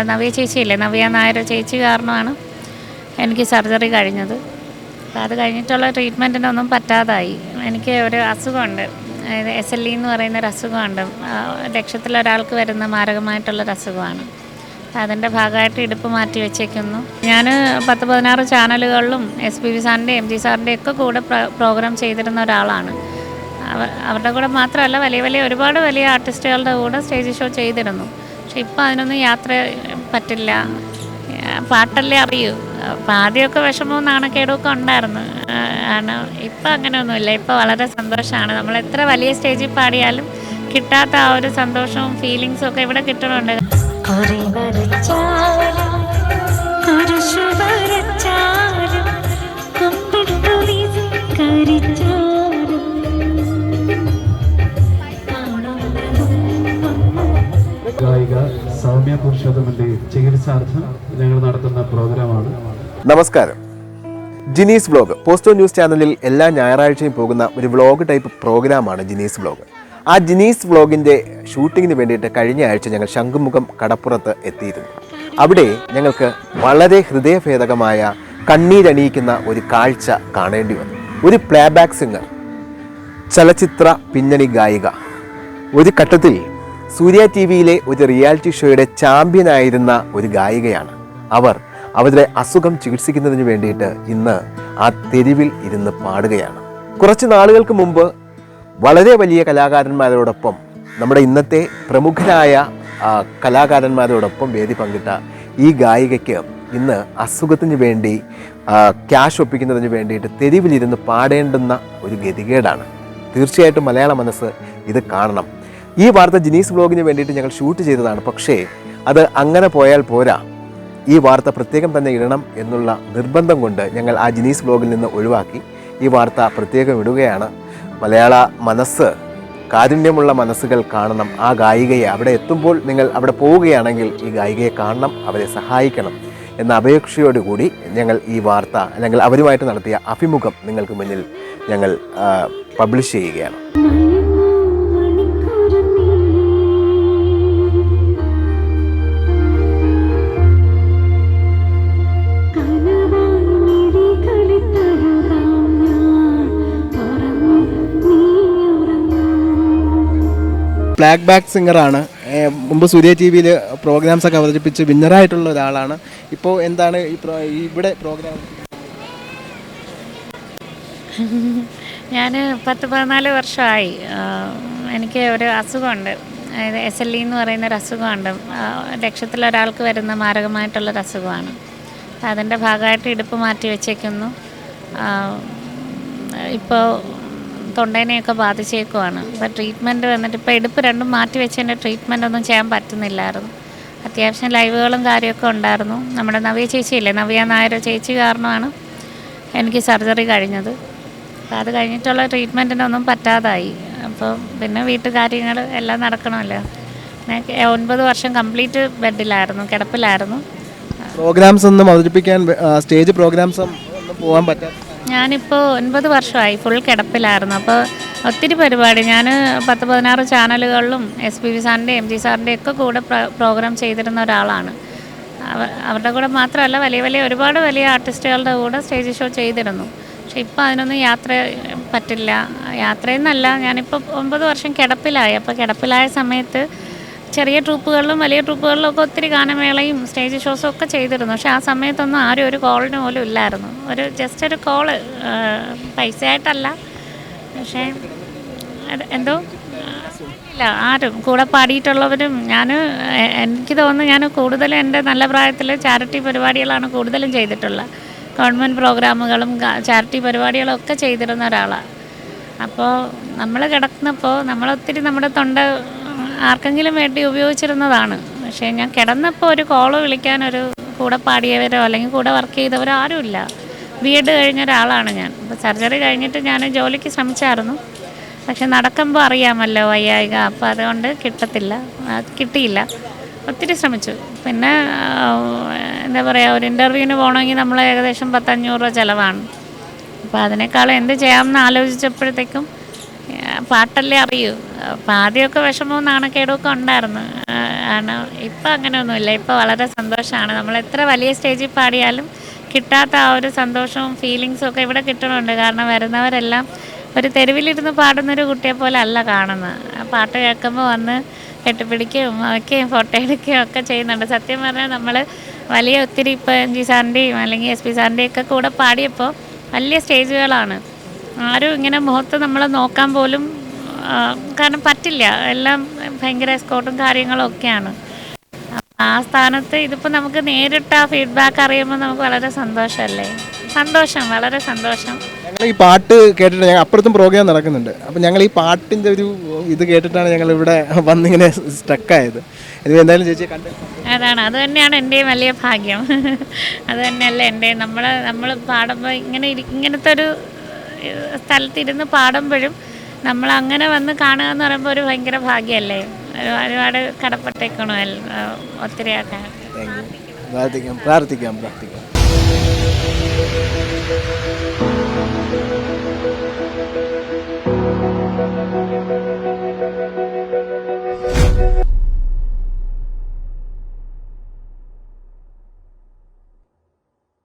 നമ്മുടെ നവ്യ ചേച്ചിയില്ലേ? നവ്യ നായർ ചേച്ചി കാരണമാണ് എനിക്ക് സർജറി കഴിഞ്ഞത്. അത് കഴിഞ്ഞിട്ടുള്ള ട്രീറ്റ്മെന്റിനൊന്നും പറ്റാതായി. എനിക്ക് ഒരു അസുഖമുണ്ട്. അതായത് എസ് എൽ ഇ എന്ന് പറയുന്ന ഒരു അസുഖമുണ്ട് ലക്ഷത്തിലൊരാൾക്ക് വരുന്ന മാരകമായിട്ടുള്ളൊരു അസുഖമാണ്. അതിന്റെ ഭാഗമായിട്ട് ഇടുപ്പ് മാറ്റി വെച്ചേക്കുന്നു. ഞാൻ പത്ത് പതിനാറ് ചാനലുകളിലും എസ് പി വി സാറിന്റെ എം ജി സാറിന്റെ ഒക്കെ കൂടെ പ്ര- പ്രോഗ്രാം ചെയ്തിരുന്ന ഒരാളാണ്. അവ- അവരുടെ കൂടെ മാത്രമല്ല വലിയ വലിയ ഒരുപാട് വലിയ ആർട്ടിസ്റ്റുകളുടെ കൂടെ സ്റ്റേജ് ഷോ ചെയ്തിരുന്നു. പക്ഷെ ഇപ്പോൾ അതിനൊന്നും യാത്ര പറ്റില്ല. പാട്ടല്ലേ അറിയൂ. അപ്പം ആദ്യമൊക്കെ വിഷമവും നാണക്കേടുമൊക്കെ ഉണ്ടായിരുന്നു. ആണ്. ഇപ്പം അങ്ങനെയൊന്നുമില്ല. ഇപ്പം വളരെ സന്തോഷമാണ്. നമ്മൾ എത്ര വലിയ സ്റ്റേജിൽ പാടിയാലും കിട്ടാത്ത ആ ഒരു സന്തോഷവും ഫീലിങ്സും ഒക്കെ ഇവിടെ കിട്ടണുണ്ട്. സൗമ്യ പുരുഷോത്തമന്റെ ചികിത്സാർത്ഥം ഞങ്ങൾ നടത്തുന്ന പ്രോഗ്രാമാണ്. നമസ്കാരം. ജിനീസ് വ്ലോഗ് പോസ്റ്റോ ന്യൂസ് ചാനലിൽ എല്ലാ ഞായറാഴ്ചയും പോകുന്ന ഒരു വ്ലോഗ് ടൈപ്പ് പ്രോഗ്രാമാണ് ജിനീസ് വ്ലോഗ് ആ ജിനീസ് വ്ലോഗിന്റെ ഷൂട്ടിങ്ങിന് വേണ്ടിയിട്ട് കഴിഞ്ഞ ആഴ്ച ഞങ്ങൾ ശംഖുമുഖം കടപ്പുറത്ത് എത്തിയിരുന്നു. അവിടെ ഞങ്ങൾക്ക് വളരെ ഹൃദയഭേദകമായ കണ്ണീരണിയിക്കുന്ന ഒരു കാഴ്ച കാണേണ്ടി വന്നു. ഒരു പ്ലേബാക്ക് സിംഗർ ചലച്ചിത്ര പിന്നണി ഗായിക. ഒരു ഘട്ടത്തിൽ സൂര്യ ടി വിയിലെ ഒരു റിയാലിറ്റി ഷോയുടെ ചാമ്പ്യനായിരുന്ന ഒരു ഗായികയാണ്. അവർ അവരുടെ അസുഖം ചികിത്സിക്കുന്നതിന് വേണ്ടിയിട്ട് ഇന്ന് ആ തെരുവിൽ ഇരുന്ന് പാടുകയാണ്. കുറച്ച് നാളുകൾക്ക് മുമ്പ് വളരെ വലിയ കലാകാരന്മാരോടൊപ്പം നമ്മുടെ ഇന്നത്തെ പ്രമുഖരായ കലാകാരന്മാരോടൊപ്പം വേദി പങ്കിട്ട ഈ ഗായികയ്ക്ക് ഇന്ന് അസുഖത്തിന് വേണ്ടി ക്യാഷ് ഒപ്പിക്കുന്നതിന് വേണ്ടിയിട്ട് തെരുവിലിരുന്ന് പാടേണ്ടുന്ന ഒരു ഗതികേടാണ്. തീർച്ചയായിട്ടും മലയാള മനസ്സ് ഇത് കാണണം. ഈ വാർത്ത ജിനീസ് ബ്ലോഗിന് വേണ്ടിയിട്ട് ഞങ്ങൾ ഷൂട്ട് ചെയ്തതാണ്. പക്ഷേ അത് അങ്ങനെ പോയാൽ പോരാ. ഈ വാർത്ത പ്രത്യേകം തന്നെ ഇടണം എന്നുള്ള നിർബന്ധം കൊണ്ട് ഞങ്ങൾ ആ ജിനീസ് ബ്ലോഗിൽ നിന്ന് ഒഴിവാക്കി ഈ വാർത്ത പ്രത്യേകം ഇടുകയാണ്. മലയാള മനസ്സ് കാരുണ്യമുള്ള മനസ്സുകൾ കാണണം. ആ ഗായികയെ അവിടെ എത്തുമ്പോൾ നിങ്ങൾ അവിടെ പോവുകയാണെങ്കിൽ ഈ ഗായികയെ കാണണം അവരെ സഹായിക്കണം എന്ന അപേക്ഷയോടുകൂടി ഞങ്ങൾ ഈ വാർത്ത അല്ലെങ്കിൽ അവരുമായിട്ട് നടത്തിയ അഭിമുഖം നിങ്ങൾക്ക് മുന്നിൽ ഞങ്ങൾ പബ്ലിഷ് ചെയ്യുകയാണ്. ബ്ലാക്ക് ബാക്ക് സിംഗറാണ് മുമ്പ് സൂര്യ ടി വിയിൽ പ്രോഗ്രാംസ് ഒക്കെ അവതരിപ്പിച്ച് വിന്നറായിട്ടുള്ള ഒരാളാണ്. ഇപ്പോൾ എന്താണ് ഇവിടെ പ്രോഗ്രാം ഞാൻ പത്ത് പതിനാല് വർഷമായി. എനിക്ക് ഒരു അസുഖമുണ്ട്. അതായത് എസ് എൽ ഇ എന്ന് പറയുന്ന ഒരു അസുഖമുണ്ട് ലക്ഷത്തിലൊരാൾക്ക് വരുന്ന മാരകമായിട്ടുള്ളൊരു അസുഖമാണ്. അതിന്റെ ഭാഗമായിട്ട് ഇടുപ്പ് മാറ്റി വെച്ചേക്കുന്നു. ഇപ്പോൾ തൊണ്ടേനെയൊക്കെ ബാധിച്ചേക്കുവാണ്. അപ്പോൾ ട്രീറ്റ്മെന്റ് വന്നിട്ട് ഇപ്പോൾ എടുപ്പ് രണ്ടും മാറ്റി വെച്ചതിന്റെ ട്രീറ്റ്മെന്റ് ഒന്നും ചെയ്യാൻ പറ്റുന്നില്ലായിരുന്നു. അത്യാവശ്യം ലൈവുകളും കാര്യമൊക്കെ ഉണ്ടായിരുന്നു. നമ്മുടെ നവ്യ ചേച്ചിയില്ലേ? നവ്യ നായർ ചേച്ചി കാരണമാണ് എനിക്ക് സർജറി കഴിഞ്ഞത്. അപ്പോൾ അത് കഴിഞ്ഞിട്ടുള്ള ട്രീറ്റ്മെന്റിനൊന്നും പറ്റാതായി. അപ്പോൾ പിന്നെ വീട്ടുകാര്യങ്ങൾ എല്ലാം നടക്കണമല്ലോ. പിന്നെ ഒൻപത് വർഷം കംപ്ലീറ്റ് ബെഡിലായിരുന്നു കിടപ്പിലായിരുന്നു. പ്രോഗ്രാംസ് ഒന്നും അവതരിപ്പിക്കാൻ സ്റ്റേജ് പ്രോഗ്രാംസ് ഒന്നും പോകാൻ പറ്റാത്ത ഞാനിപ്പോൾ ഒൻപത് വർഷമായി ഫുൾ കിടപ്പിലായിരുന്നു. അപ്പോൾ ഒത്തിരി പരിപാടി. ഞാൻ പത്ത് പതിനാറ് ചാനലുകളിലും എസ് പി വി സാറിന്റെ എം ജി സാറിന്റെ ഒക്കെ കൂടെ പ്രോഗ്രാം ചെയ്തിരുന്ന ഒരാളാണ്. അവ- അവരുടെ കൂടെ മാത്രമല്ല വലിയ വലിയ ഒരുപാട് വലിയ ആർട്ടിസ്റ്റുകളുടെ കൂടെ സ്റ്റേജ് ഷോ ചെയ്തിരുന്നു. പക്ഷെ ഇപ്പോൾ അതിനൊന്നും യാത്ര പറ്റില്ല. യാത്രയെന്നല്ല. ഞാനിപ്പോൾ ഒമ്പത് വർഷം കിടപ്പിലായി. അപ്പോൾ കിടപ്പിലായ സമയത്ത് ചെറിയ ട്രൂപ്പുകളിലും വലിയ ട്രൂപ്പുകളിലും ഒക്കെ ഒത്തിരി ഗാനമേളയും സ്റ്റേജ് ഷോസും ഒക്കെ ചെയ്തിരുന്നു. പക്ഷേ ആ സമയത്തൊന്നും ആരും ഒരു കോളിന് പോലും ഇല്ലായിരുന്നു. ഒരു ജസ്റ്റ് ഒരു കോൾ പൈസയായിട്ടല്ല. പക്ഷേ എന്തോ? ഇല്ല ആരും കൂടെ പാടിയിട്ടുള്ളവരും ഞാൻ എനിക്ക് തോന്നുന്നു ഞാൻ കൂടുതലും എന്റെ നല്ല പ്രായത്തിൽ ചാരിറ്റി പരിപാടികളാണ് കൂടുതലും ചെയ്തിട്ടുള്ളത് ഗവൺമെന്റ് പ്രോഗ്രാമുകളും ചാരിറ്റി പരിപാടികളും ഒക്കെ ചെയ്തിരുന്ന ഒരാളാണ് അപ്പോൾ നമ്മൾ കിടക്കുന്നപ്പോൾ നമ്മളൊത്തിരി നമ്മുടെ തൊണ്ട ആർക്കെങ്കിലും വേണ്ടി ഉപയോഗിച്ചിരുന്നതാണ്. പക്ഷേ ഞാൻ കിടന്നപ്പോൾ ഒരു കോൾ വിളിക്കാനൊരു കൂടെ പാടിയവരോ അല്ലെങ്കിൽ കൂടെ വർക്ക് ചെയ്തവരോ ആരുമില്ല. ബി എഡ് കഴിഞ്ഞ ഒരാളാണ് ഞാൻ. അപ്പോൾ സർജറി കഴിഞ്ഞിട്ട് ഞാൻ ജോലിക്ക് ശ്രമിച്ചായിരുന്നു. പക്ഷെ നടക്കുമ്പോൾ അറിയാമല്ലോ വയ്യായിക. അപ്പോൾ അതുകൊണ്ട് കിട്ടത്തില്ല. കിട്ടിയില്ല. ഒത്തിരി ശ്രമിച്ചു. പിന്നെ എന്താ പറയുക ഒരു ഇന്റർവ്യൂവിന് പോകണമെങ്കിൽ നമ്മൾ ഏകദേശം പത്തഞ്ഞൂറ് രൂപ ചിലവാണ്. അപ്പോൾ അതിനേക്കാളും എന്ത് ചെയ്യാമെന്ന് ആലോചിച്ചപ്പോഴത്തേക്കും പാട്ടല്ലേ അറിയൂ. അപ്പോൾ ആദ്യമൊക്കെ വിഷമവും നാണക്കേടുമൊക്കെ ഉണ്ടായിരുന്നു. ആണ്? ഇപ്പം അങ്ങനെയൊന്നുമില്ല. ഇപ്പം വളരെ സന്തോഷമാണ്. നമ്മൾ എത്ര വലിയ സ്റ്റേജിൽ പാടിയാലും കിട്ടാത്ത ആ ഒരു സന്തോഷവും ഫീലിങ്സും ഒക്കെ ഇവിടെ കിട്ടണമുണ്ട് കാരണം വരുന്നവരെല്ലാം ഒരു തെരുവിലിരുന്ന് പാടുന്നൊരു കുട്ടിയെ പോലെ അല്ല കാണുന്നത്. പാട്ട് കേൾക്കുമ്പോൾ വന്ന് കെട്ടിപ്പിടിക്കുകയും വയ്ക്കുകയും ഫോട്ടോ എടുക്കുകയും ഒക്കെ ചെയ്യുന്നുണ്ട്. സത്യം പറഞ്ഞാൽ നമ്മൾ വലിയ ഒത്തിരി ഇപ്പോൾ എം ജി സാറിന്റെയും അല്ലെങ്കിൽ എസ് പി സാറിന്റെയും ഒക്കെ കൂടെ പാടിയപ്പോൾ വലിയ സ്റ്റേജുകളാണ്. ആരും ഇങ്ങനെ മുഖത്ത് നമ്മൾ നോക്കാൻ പോലും കാരണം പറ്റില്ല. എല്ലാം ഭയങ്കര എസ്കോട്ടും കാര്യങ്ങളും ഒക്കെയാണ്. ആ സ്ഥാനത്ത് ഇതിപ്പോൾ നമുക്ക് നേരിട്ട് ആ ഫീഡ്ബാക്ക് അറിയുമ്പോൾ നമുക്ക് വളരെ സന്തോഷമല്ലേ സന്തോഷം വളരെ സന്തോഷം. ഞങ്ങൾ ഈ പാട്ട് കേട്ടിട്ട് ഞങ്ങൾ അപ്പുറത്തും പ്രോഗ്രാം നടക്കുന്നുണ്ട്. അപ്പം ഞങ്ങൾ ഈ പാട്ടിന്റെ ഒരു ഇത് കേട്ടിട്ടാണ് ഞങ്ങൾ ഇവിടെ വന്നിങ്ങനെ സ്റ്റക്കായത് ഇത് എന്തായാലും ചേച്ചി കണ്ട് അതാണ്. അത് തന്നെയാണ് എന്റെയും വലിയ ഭാഗ്യം. അത് തന്നെയല്ലേ എന്റെ നമ്മൾ നമ്മൾ പാടുമ്പോൾ ഇങ്ങനെ ഇങ്ങനത്തെ ഒരു സ്ഥലത്തിരുന്ന് പാടുമ്പോഴും നമ്മൾ അങ്ങനെ വന്ന് കാണുക എന്ന് പറയുമ്പോൾ ഒരു ഭയങ്കര ഭാഗ്യമല്ലേ? ഒരുപാട് കടപ്പെട്ടേക്കണോ ഒത്തിരി ആക്കാൻ പ്രാർത്ഥിക്കാം പ്രാർത്ഥിക്കാം പ്രാർത്ഥിക്കാം.